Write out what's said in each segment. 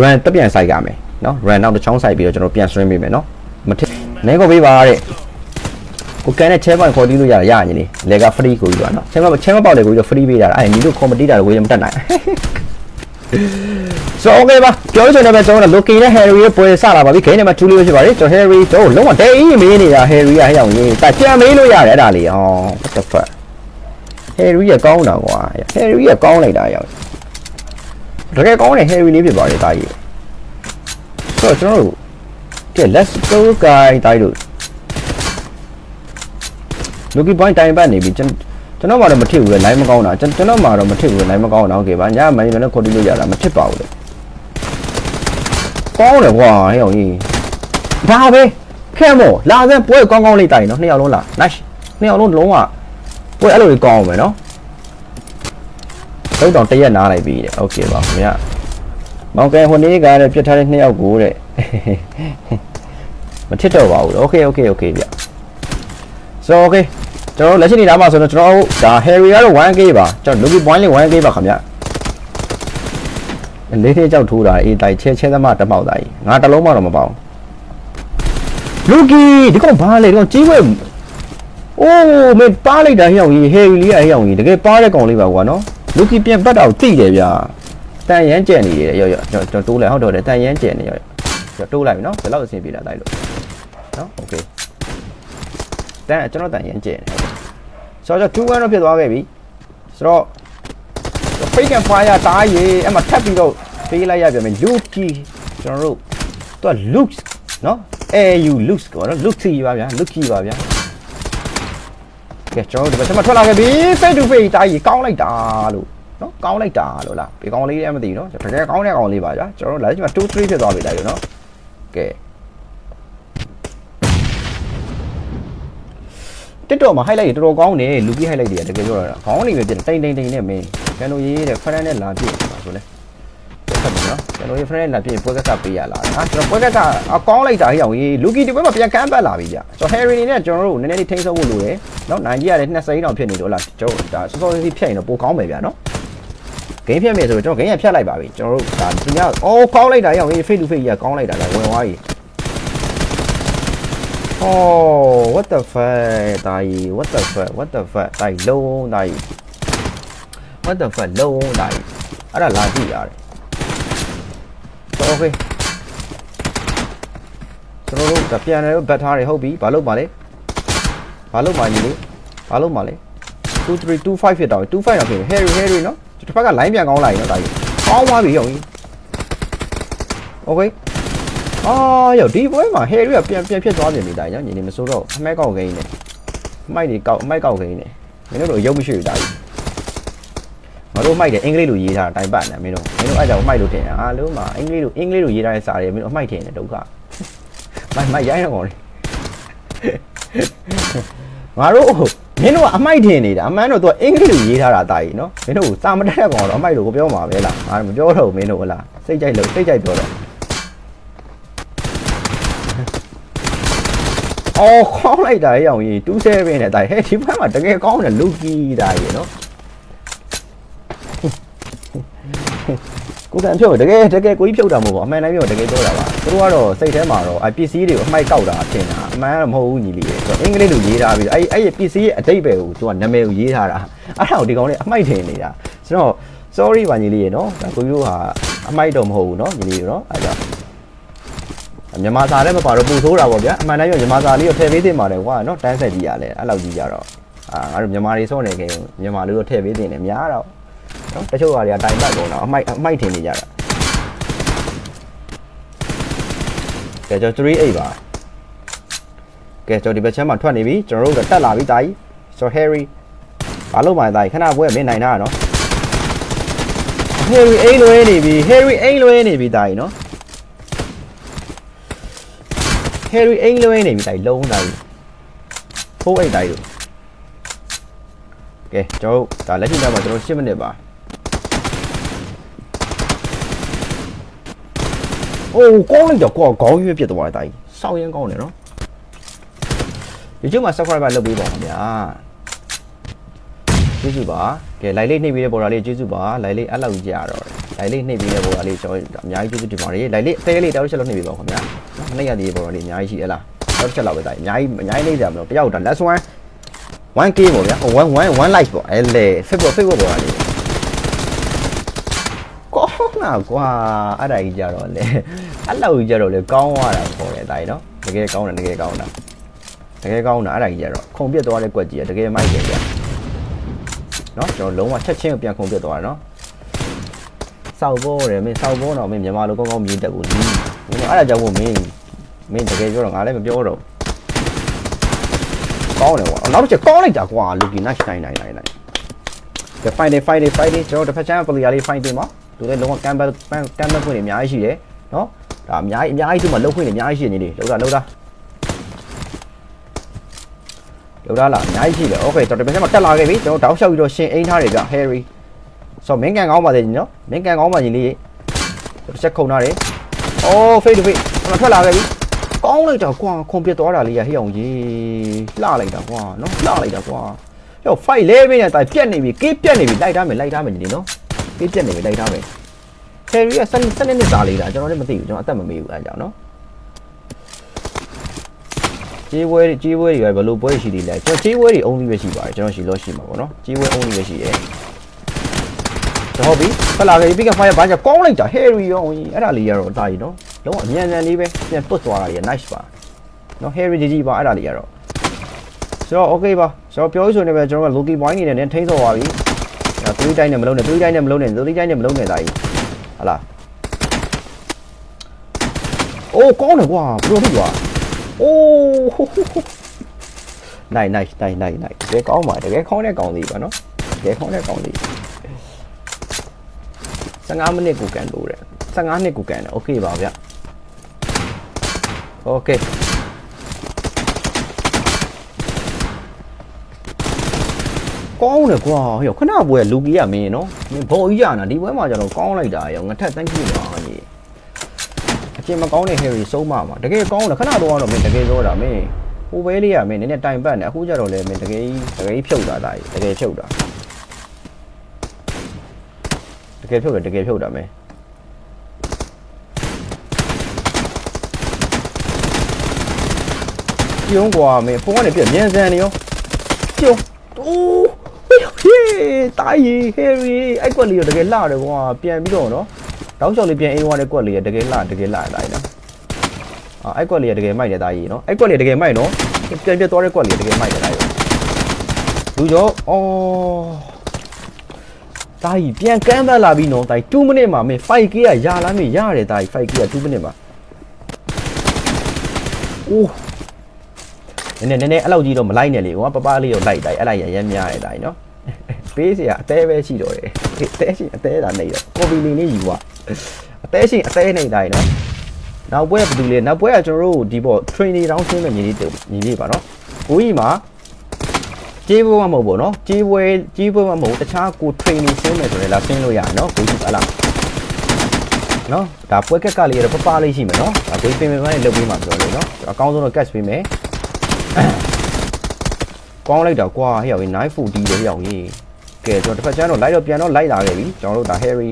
run တက်ပြန်ဆိုင်ကြမယ်နော် run နောက်တစ်ချောင်းဆိုင်ပြီးတော့ကျွန်တော်ပြန် stream ပေးမယ်နော်မထနဲကိုပေးပါတဲ့ကိုကန်တဲ့ chair point ခေါ်တီးလို့ရရရညီလေးလေက free ကိုကြီးပါနော် chair point chair point ပေါက်လေကိုကြီးတော့ free ပေးတာအဲ့ညီတို့ comedy တာကိုကြီးမတက်နိုင်ဆိုတော့ okay ပါပြောချင်တယ်ပဲကျွန်တော်တို့ Loki နဲ့ Harry ရဲ့ပွဲစလာပါပြီဂိမ်းနံပါတ်2လေးပဲဖြစ်ပါတယ်ကျွန်တော် Harry တို့လုံးဝတဲအင်းမေးနေတာ Harry ကဟဲ့အောင်ကြီးတာကြံမေးလို့ရတယ်အဲ့ဒါလေးဟော what the fuck Harry ကကောင်းတာကွာ Harry ကကောင်းလိုက်တာရောက် တကယ်ကောင်းတဲ့ heavy လေးဖြစ်ပါတယ်တာကြီးဆိုတော့ကျွန်တော်တို့ကဲ let's go guys တာကြီးတို့ lucky point တိုင်ပတ်နေပြီကျွန်ကျွန်တော်မှတော့မထစ်ဘူးလေ line မကောင်းတာကျွန်တော်မှတော့မထစ်ဘူးလေ line မကောင်းတော့ okay ပါညမန်ယူနဲ့ခေါ်တိလို့ရတာမထစ်ပါဘူးလေကောင်းတယ်ကွာဟဲ့အောင်ကြီးဒါပဲခဲမောလာစမ်းပွဲကောင်းကောင်းလေးတိုင်နော်နှစ်ယောက်လုံးလာ nice နှစ်ယောက်လုံးလုံးဝပွဲအဲ့လိုကြီးကောင်းအောင်ပဲနော် တော့တော့တရက်နားလိုက်ပြီတဲ့โอเคပါခင်ဗျမောင်ကဲဟိုနေ့ကလည်းပြတ်ထားတဲ့နှစ်ယောက်ကိုတဲ့မထစ်တော့ပါဘူးโอเคโอเคโอเคဗျ so okay ကျွန်တော်တို့လက်ရှိနေတာမှာဆိုတော့ကျွန်တော်တို့ဒါ Harry ကတော့ 1k ပါကျွန်တော် Lucky point လေး 1k ပါခင်ဗျလေးသေးကြောက်ထိုးတာအေးတိုင်ချဲချဲသမားတမောက်သားကြီးငါတစ်လုံးမှတော့မပေါအောင် Lucky ဒီကောင်ဘာလဲဒီကောင်ကြီးဝဲအိုးမင်းပါလိုက်တာဟိအောင်ကြီး Harry လေးကဟိအောင်ကြီးတကယ်ပါတဲ့ကောင်လေးပါကွာနော် Lucky ပြန်ပတ်တာကိုတိတယ်ဗျာတန်ရမ်းကျက်နေတယ်ရော့ရော့ကျွန်တော်တိုးလိုက်ဟုတ်တော့တယ်တန်ရမ်းကျက်နေရော့ရော့တိုးလိုက်ပြီနော်ဘယ်လောက်အဆင်ပြေလာတိုက်လို့နော် okay တန်ကျွန်တော်တန်ရမ်းကျက်နေဆိုတော့2 1တော့ဖြစ်သွားခဲ့ပြီဆိုတော့ fake and fire တားရေအဲ့မှာထပ်ပြီးတော့ပေးလိုက်ရပြန်မယ် Lucky ကျွန်တော်တို့သူက looks နော် AU looks ကောနော် Lucky ပါဗျာ Lucky ပါဗျာ ကဲကျွန်တော်တို့ဒီဘက်မှာထွက်လာခဲ့ပြီ face to face တားရေကောင်းလိုက်တာလို့နော်ကောင်းလိုက်တာလို့လားဒီကောင်လေးလည်းမသိဘူးနော်တကယ်ကောင်းတဲ့ကောင်လေးပါဗျာကျွန်တော်တို့လာဒီမှာ2 3ဖြစ်သွားပြီလိုက်လို့နော်ကဲ TikTok မှာ highlight တွေတော်တော်ကောင်းတယ်လူကြီး highlight တွေကတကယ်ပြောတာခေါင်းနေပဲပြတိန်တိန်တိန်နဲ့မင်းကန်လိုရေးတဲ့ friend နဲ့လာပြည့်ပါဆိုလဲ ဆက်ပြီနော်ကန်လိုရေး friend နဲ့လာပြည့်ပွဲကစားပေးရလာဟာကျွန်တော်ပွဲကစားအကောင်းလိုက်တာဟိအောင်ကြီးလူကြီးဒီပွဲမှာပြန်ကမ်းပတ်လာပြီကြာကျွန်တော် Harry နေနဲ့ကျွန်တော်တို့နည်းနည်းလေးထိန်းချုပ်ဖို့လိုတယ်နော်နိုင်ကြီးကလည်း2စိမ်းတောင်ဖြစ်နေတော့လားကျွန်တော်ဒါစောစောစီးဖြတ်ရင်တော့ပိုကောင်းမယ်ဗျာနော်ဂိမ်းဖြတ်မယ်ဆိုတော့ကျွန်တော်ဂိမ်းရဖြတ်လိုက်ပါပြီကျွန်တော်တို့ဒါသူများအော်ကောင်းလိုက်တာဟိအောင်ကြီး face to face ကြီးကကောင်းလိုက်တာလားဝင်သွားပြီ Oh what the fuck တာကြီး what the fuck what the fuck တာကြီးလုံးတာကြီး what the fuck လုံးတာကြီးအဲ့ဒါလာကြည့်ရတယ် So okay ကျွန်တော်တို့ကပြန်တယ်ဘတ်ထားတွေဟုတ်ပြီဘာလုပ်ပါလဲဘာလုပ်ပါညီလေးဘာလုပ်ပါလဲ2 3 2 5ဖြစ်တော့2 5တော့ဖြစ် Harry Harry နော်တစ်ဖက်က line ပြန်ကောင်းလာရင်တော့တာကြီးကောင်းသွားပြီရောကြီး Okay အာယောဒီပွဲမှာ Harry ကပြန်ပြန်ဖြစ်သွားပြင်ပြီတာညညီနေမစိုးတော့အမဲကောက်ခိန်းနေအမိုက်တွေကောက်အမိုက်ကောက်ခိန်းနေမင်းတို့ရုပ်မရှိဘူးတာကြီး ငါတို့မိုက်တယ်အင်္ဂလိပ်လိုရေးထားတာတိုင်ပတ်နေမင်းတို့မင်းတို့အဲ့ကြောင့်မိုက်လို့ထင်တာအားလုံးမှာအင်္ဂလိပ်လိုအင်္ဂလိပ်လိုရေးထားတဲ့စာတွေမင်းတို့အမိုက်ထင်တယ်ဒုက္ခမိုက်မိုက်ရိုင်းတော့ကောင်းလေငါတို့မင်းတို့ကအမိုက်ထင်နေတာအမှန်တော့သူကအင်္ဂလိပ်လိုရေးထားတာတာကြီးနော်မင်းတို့စာမတက်တဲ့ကောင်တော့အမိုက်လိုကိုပြောမှာပဲလားငါမပြောတော့ဘူးမင်းတို့ဟလားစိတ်ကြိုက်လို့စိတ်ကြိုက်ပြောတော့အော်ကောင်းလိုက်တာရောင်ကြီး27နဲ့တိုင်ဟဲ့ဒီဘက်မှာတကယ်ကောင်းတယ်လူကီတာကြီးနော် ကိုကန်ဖြုတ်တကယ်တကယ်ကိုကြီးဖြုတ်တာမဟုတ်ဘူးအမှန်တိုင်းပြောတကယ်ပြောတာပါသူတို့ကတော့စိတ်ထဲမှာတော့အပစ္စည်းတွေကိုအမိုက်ကောက်တာထင်တာအမှန်ကတော့မဟုတ်ဘူးညီလေးရဲ့ဆိုတော့အင်္ဂလိပ်လိုရေးထားပြီးအဲ့အဲ့ပစ္စည်းရဲ့အတိတ်ပဲကိုသူကနာမည်ကိုရေးထားတာအဲ့ဒါကိုဒီကောင်လေးအမိုက်ထင်နေတာဆိုတော့ sorry ပါညီလေးရဲ့နော်ဒါကိုကြီးတို့ဟာအမိုက်တော့မဟုတ်ဘူးနော်ညီလေးနော်အဲ့ဒါမြန်မာစာလည်းမပါတော့ပူဆိုးတာပေါ့ဗျာအမှန်တမ်းပြောမြန်မာစာလေးကိုထည့်ပေးသင့်ပါတယ်ကွာနော်တန်းဆက်ကြီးရလဲအဲ့လောက်ကြီးကြတော့အာငါတို့မြန်မာတွေစောနေခင်မြန်မာလူတို့ထည့်ပေးသင့်တယ်များတော့ နော်တချို့ဟာတွေကတိုင်ပတ်ကုန်တော့အမိုက်အမိုက်ထင်နေကြတာကဲကျွန်တော်38ပါကဲကျွန်တော်ဒီဘက်ချမ်းမှာထွက်နေပြီကျွန်တော်တို့ကတက်လာပြီတာကြီးဆို Harry ဘာလို့မှတာကြီးခဏပွဲမင်းနိုင်တာနော် Harry အိမ်လွဲနေပြီ Harry အိမ်လွဲနေပြီတာကြီးနော် Harry အိမ်လွှဲနေပြီတိုင်လုံးတိုင်းဖိုးအိတ်တိုင်းလို့ကဲကျွန်တော်တို့ဒါလက်ရှိတော့မှာကျွန်တော်10မိနစ်ပါ အိုးကောင်းလိုက်တော့ကိုခေါင်းရွေးပြတ်သွားတယ်တိုင်းစောက်ရင်ကောင်းတယ်နော် YouTube မှာ subscribe လုပ်ပေးပါခင်ဗျာကျေးဇူးပါကဲ like လေးနှိပ်ပေးတဲ့ပေါ်တာလေးကျေးဇူးပါ like လေးအဲ့လောက်ကြီးကြရတော့တယ်လိုက်လေးနှိပ်ပြီးတဲ့ဘောကလေးကျွန်တော်အများကြီးကျေးဇူးတင်ပါတယ်လိုက်လေးအသေးလေးတောက်ချက်လို့နှိပ်ပြီးပါခင်ဗျာမနေ့ကဒီဘောလေးအများကြီးရှိရလားတောက်ချက်လောက်ပဲတိုင်းအများကြီးအများကြီးနေကြမလို့တယောက်တော့ last one 1k ပေါ့ဗျာ1 1 1 like ပေါ့အဲ့လေ Facebook Facebook ပေါ်ကလေးကောင်းတာကွာအဲ့ဒါကြီးကြတော့လေ အဲ့လောက်ကြီးကြတော့လေကောင်းသွားတာပေါ်တယ်တိုင်းနော်တကယ်ကောင်းတယ်တကယ်ကောင်းတာတကယ်ကောင်းတာအဲ့ဒါကြီးကြတော့ခုံပြစ်သွားတဲ့ကွက်ကြီးကတကယ်မိုက်တယ်ဗျနော်ကျွန်တော်လုံးဝချက်ချင်းကိုပြန်ခုံပြစ်သွားတယ်နော်စောက်ဘောတယ်မင်းစောက်ဘောတော့မင်းမြန်မာလိုကောင်းကောင်းမြည်တတ်ဘူးဒီမင်းအဲ့ဒါကြောင့်မို့မင်းမင်းတကယ်ပြောတော့ငါလည်းမပြောတော့ကောင်းတယ်ကွာနောက်တစ်ချက်ကောင်းလိုက်တာကွာလူကီနိုင်နိုင်နိုင်နိုင်ကဲ fight day fight day fight day ကျွန်တော်တစ်ဖက်ချမ်းပလီယာလေး fight day မှာသူလည်းလုံးဝကမ်ဘယ်ကမ်ဘယ်ဖွင့်နေအများကြီးရှိတယ်နော် ဒါအများကြီးအများကြီးသူ့မှာလှုပ်ခွင့်နေအများကြီးရှိနေလေလှုပ်တာလှုပ်တာလှုပ်တာလားအများကြီးရှိတယ် okay ကျွန်တော်တစ်ဖက်ချမ်းမှာတက်လာခဲ့ပြီကျွန်တော်တောက်လျှောက်ပြီးတော့ရှင်အိန်းထားတယ်ဗျ Harry ဆိုမင်းကန်ကောင်းပါသေးနော်မင်းကန်ကောင်းပါညီလေးတစ်ချက်ခုံထားတယ်အော် fade to fade ကျွန်တော်ထွက်လာခဲ့ပြီကောင်းလိုက်တာကွာခွန်ပြစ်သွားတာလေးရဟိအောင်ကြီးလှလိုက်တာကွာနော်လှလိုက်တာကွာယော fight လဲမင်းနဲ့တိုင်ပြက်နေပြီကေးပြက်နေပြီလိုက်ထားမယ်လိုက်ထားမယ်ညီလေးနော်ကေးပြက်နေပြီလိုက်ထားမယ် Harry ကစနစ်စနစ်နဲ့စားလေးတာကျွန်တော်လည်းမသိဘူးကျွန်တော်အသက်မမေးဘူးအဲကြောင့်နော်ကြေးဝဲတွေကြေးဝဲတွေကဘယ်လိုပွဲရှိသေးလဲကျွန်တော်ကြေးဝဲတွေ only ပဲရှိပါတယ်ကျွန်တော်ရှိလို့ရှိမှာပေါ့နော်ကြေးဝဲ only ပဲရှိတယ်ဟုတ်ပြီဖလာခဲ့ပြီးက fire ဘာကြောင့်ကောင်းလိုက်တာ Harry ရောအဲ့ဒါလေးကတော့တာကြီးနော်လုံးဝအမြန်မြန်လေးပဲပြန်တွတ်သွားတာကြီး nice ပါနော် Harry ကြီးကြီးပါအဲ့ဒါလေးကတော့ဆိုတော့ okay ပါဆိုတော့ပြောရဆိုနေပဲကျွန်တော်က Loki point နေနဲ့ထိန်းစော်ပါပြီအဲ3တိုင်းနဲ့မလုံးနဲ့3တိုင်းနဲ့မလုံးနဲ့3တိုင်းနဲ့မလုံးနဲ့တာကြီး ဟလာအိုးကောင်းတယ်ကွာဘယ်လိုဖြစ်သွားအိုးနိုင်နိုင်နိုင်နိုင်နိုင်တကယ်ကောင်းပါတကယ်ခေါင်းနဲ့ကောင်းသေးပါနော်တကယ်ခေါင်းနဲ့ကောင်းသေး 15မိနစ်ကိုကန်လို့တဲ့15နှစ်ကိုကန်တယ်โอเคပါဗျโอเค ကောင်းတယ်ကွာဟေ့ခဏပွဲလူကြီးရမင်းနော်မင်းဘော်ကြီးရနာဒီပွဲမှာကျတော့ကောင်းလိုက်တာရောငါထက်တန်းကြည့်ပါကြီးအချင်းမကောင်းတဲ့ Harry ဆုံးမမှာတကယ်ကောင်းတယ်ခဏတော့ကတော့မင်းတကယ်ပြောတာမင်းဟိုပဲလေးရမင်းနည်းနည်းတိုင်ပတ်နေအခုကျတော့လေမင်းတကယ်တကယ်ဖြုတ်တာတာကြီးတကယ်ဖြုတ်တာတကယ်ဖြုတ်တယ်တကယ်ဖြုတ်တာမင်းပြုံးကွာမင်းဖုန်းကနေပြမြန်စံနေရောပြုံးအိုးဟေး တာကြီးဟယ်ရီအဲ့ကွက်လေးတော့တကယ်လှတယ်ကွာပြန်ပြီးတော့နော်တောက်ချောက်လေးပြန်အိမ်သွားတဲ့ကွက်လေးကတကယ်လှတကယ်လှတာကြီးနော်အာအဲ့ကွက်လေးကတကယ်မိုက်တယ်တာကြီးနော်အဲ့ကွက်လေးတကယ်မိုက်နော်ပြန်ပြသွားတဲ့ကွက်လေးတကယ်မိုက်တယ်တာကြီးလူကျော်အော်တာကြီးပြန်ကမ်းပတ်လာပြီနော်တာကြီး2မိနစ်မှာမင်း 5k ကရလာမင်းရတယ်တာကြီး 5k က2မိနစ်မှာအိုးနည်းနည်းနည်းနည်းအဲ့လောက်ကြီးတော့မလိုက်နဲ့လေဟိုကပပလေးတော့လိုက်တာကြီးအဲ့လိုက်ရရမ်းများတယ်တာကြီးနော် ပေးစရာအသေးပဲရှိတော့တယ်အသေးရှိအသေးတာနေတော့ကော်ပီလေးလေးယူอ่ะအသေးရှိအသေးနေတာကြီးနော်နောက်ပွဲကဘယ်သူလဲနောက်ပွဲကကျွန်တော်တို့ဒီပေါ့ training round ဆင်းမဲ့ညီလေးညီလေးပါနော်ကိုကြီးမှာ ကြေးပွဲမမဟုတ်ဘူးเนาะကြေးပွဲကြေးပွဲမမဟုတ်တခြားကို training ဆင်းမယ်ဆိုရင်လာဆင်းလို့ရတယ်เนาะကိုကြီးပါလားเนาะဒါပွဲကက်ကလေးရတော့ပပလေးရှိမယ်เนาะဒါကိုကြီးပင်ပင်ပန်းလေးလုပ်ပေးမှာပြောလို့เนาะအကောင်းဆုံးတော့ catch ပေးမယ်ကောင်းလိုက်တာကွာဟဲ့ရောက်ရင်940ပဲရောက်ရင် ကဲကျွန်တော်တစ်ဖက်ကျန်းတော့လိုက်တော့ပြန်တော့လိုက်လာခဲ့ပြီကျွန်တော်တို့ဒါ Harry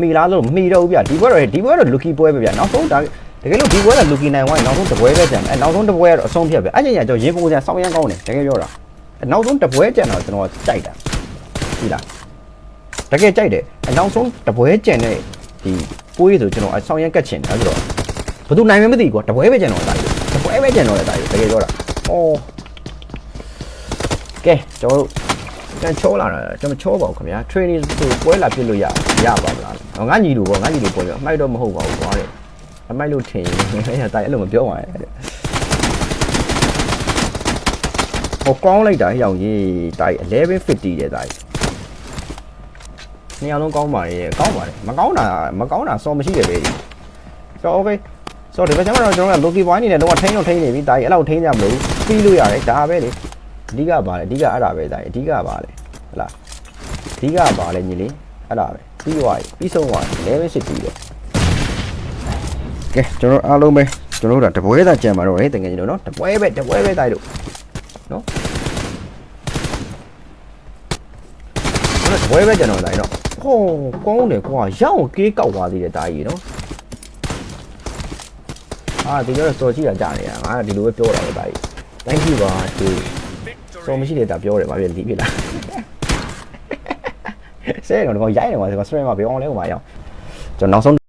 မိလားလို့မိတော့ဘူးဗျဒီပွဲတော့ဒီပွဲတော့ Lucky ပွဲပဲဗျနောက်ဆုံးဒါတကယ်လို့ဒီပွဲက Lucky နိုင်ဝိုင်းနောက်ဆုံးတပွဲပဲကျန်အဲနောက်ဆုံးတပွဲကတော့အဆုံးဖြတ်ပဲအဲ့ချိန်ကျကျွန်တော်ရေပုံစံစောင်းရမ်းကောင်းတယ်တကယ်ပြောတာနောက်ဆုံးတပွဲကြံတော့ကျွန်တော်ကြိုက်တာပြီလားတကယ်ကြိုက်တယ်အနောက်ဆုံးတပွဲကြံတဲ့ဒီပွဲဆိုကျွန်တော်အဆောင်ရက်ကတ်ချင်တယ်ဆိုတော့ဘယ်သူနိုင်မှမသိဘူးကွာတပွဲပဲကြံတော့တာတပွဲပဲကြံတော့တာတကယ်ပြောတာအော်ကဲကျွန်တော်တို့ ကန်ချောလာတာကျွန်တော်ချောပါဘူးခင်ဗျာ training ဆိုပွဲလာပြစ်လို့ရရပါဗလားငါညီလူပေါ့ငါညီလူပေါ့ပြအမိုက်တော့မဟုတ်ပါဘူးကွာတဲ့အမိုက်လို့ထင်ရင်အဲ့ဒါတိုင်အဲ့လိုမပြောပါနဲ့တဲ့ဟိုကောင်းလိုက်တာဟိအောင်ရေးတာကြီး1150တဲ့တာကြီးနှစ်ယောက်လုံးကောင်းပါရဲ့ကောင်းပါတယ်မကောင်းတာမကောင်းတာစော်မရှိတယ်ပဲဆိုတော့ okay ဆိုတော့ဒီဘက်ကျမှတော့ကျွန်တော်က Loki point နေနဲ့တော့ထိန်းတော့ထိန်းနေပြီတာကြီးအဲ့လောက်ထိန်းကြမလို့ပြီးလို့ရတယ်ဒါပဲလေ အဓိကပါလေအဓိကအဲ့ဒါပဲတာကြီးအဓိကပါလေဟလားအဓိကပါလေညီလေးအဲ့ဒါပဲပြီးသွားပြီပြီးဆုံးသွားပြီ1150တဲ့ကဲကျွန်တော်အားလုံးပဲကျွန်တော်တို့ကတပွဲသာကြံပါတော့လေတကယ်ကြီးတို့နော်တပွဲပဲတပွဲပဲတာကြီးတို့နော်ဘယ်ပဲကျွန်တော်လိုက်တော့ဟောကောင်းတယ်ကွာရအောင်ကေးကောက်သွားသေးတယ်ဒါကြီးနော်အာဒီလိုတော့စော်ကြည့်တာကြားနေရငါဒီလိုပဲပြောတာပဲဒါကြီး thank you ပါဒီ စော်မရှိတဲ့ဒါပြောတယ်ဗာပြဒီဖြစ်လားဆဲတော့ဒီကောင်ရိုက်နေပါစေကွာ stream မှာဘေး online ကိုမှာရအောင်ကျွန်တော်နောက်ဆုံး